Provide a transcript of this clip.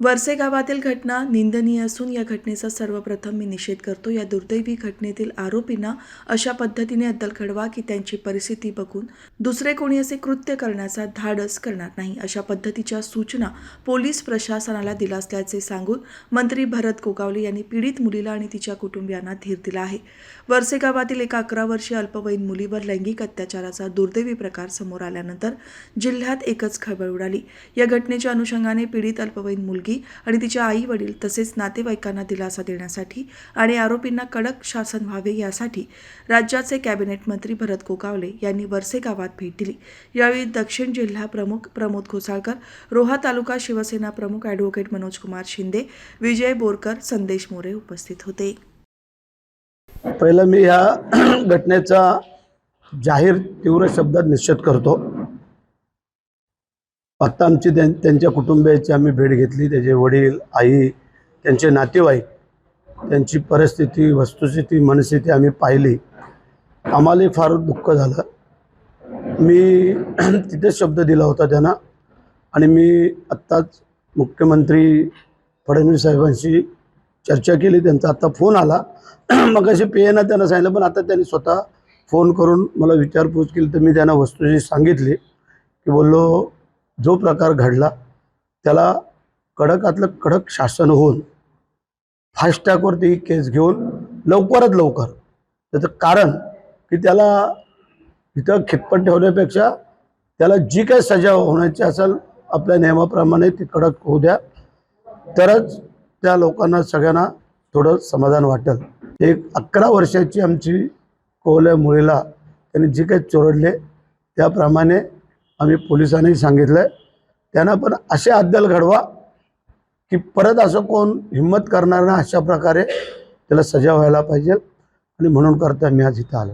वरसे गावातील घटना निंदनीय असून या घटनेचा सर्वप्रथम मी निषेध करतो. या दुर्दैवी घटनेतील आरोपींना अशा पद्धतीने अद्दल घडवा की त्यांची परिस्थिती बघून दुसरे कोणी असे कृत्य करण्याचा धाडस करणार नाही अशा पद्धतीच्या सूचना पोलीस प्रशासनाला दिला असल्याचे सांगून मंत्री भरत गोगावले यांनी पीडित मुलीला आणि तिच्या कुटुंबियांना धीर दिला आहे. वरसे गावातील एका अकरा वर्षीय अल्पवयीन मुलीवर लैंगिक अत्याचाराचा दुर्दैवी प्रकार समोर आल्यानंतर जिल्ह्यात एकच खळबळ उडाली. या घटनेच्या अनुषंगाने पीडित अल्पवयीन मुलगी आणि तिच्या आई वडील तसेच नातेवाईकांना दिलासा देण्यासाठी आणि आरोपींना कडक शासन व्हावे यासाठी राज्याचे कॅबिनेट मंत्री भरत गोगावले यांनी वरसे गावात भेट दिली. यावेळी दक्षिण जिल्हा प्रमुख प्रमोद घोसाळकर रोहा तालुका शिवसेना प्रमुख ॲडव्होकेट मनोजकुमार शिंदे विजय बोरकर संदेश मोरे उपस्थित होते. पहिलं मी या घटनेचा जाहीर तीव्र शब्दात निश्चित करतो. आत्ता आमची त्यां त्यांच्या कुटुंबियाची आम्ही भेट घेतली. त्याचे वडील आई त्यांचे नातेवाईक त्यांची परिस्थिती वस्तुस्थिती मनस्थिती आम्ही पाहिली. आम्हालाही फार दुःख झालं. मी तिथेच शब्द दिला होता त्यांना. आणि मी आत्ताच मुख्यमंत्री फडणवीस साहेबांशी चर्चा केली. त्यांचा आत्ता फोन आला. मग असे पे त्यांना सांगितलं पण आता त्यांनी स्वतः फोन करून मला विचारपूस केली. तर मी त्यांना वस्तूची सांगितली की बोललो जो प्रकार घडला त्याला कडकातलं कडक शासन होऊन फास्टॅगवरती केस घेऊन लवकरात लवकर. त्याचं कारण की त्याला इथं खितपत ठेवण्यापेक्षा त्याला जी काही सजा होण्याची असेल आपल्या नियमाप्रमाणे ती कडक होऊ द्या. तरच त्या लोकांना सगळ्यांना थोडं समाधान वाटेल. एक अकरा वर्षाची आमची कोवल्या मुलीला त्यांनी जी काही चोरडले त्याप्रमाणे आम्ही पोलिसांनी सांगितलं आहे त्यांना पण असे अद्दल घडवा की परत असं कोण हिंमत करणार ना अशा प्रकारे त्याला सजा व्हायला पाहिजे. आणि म्हणून करता मी आज इथं आलो.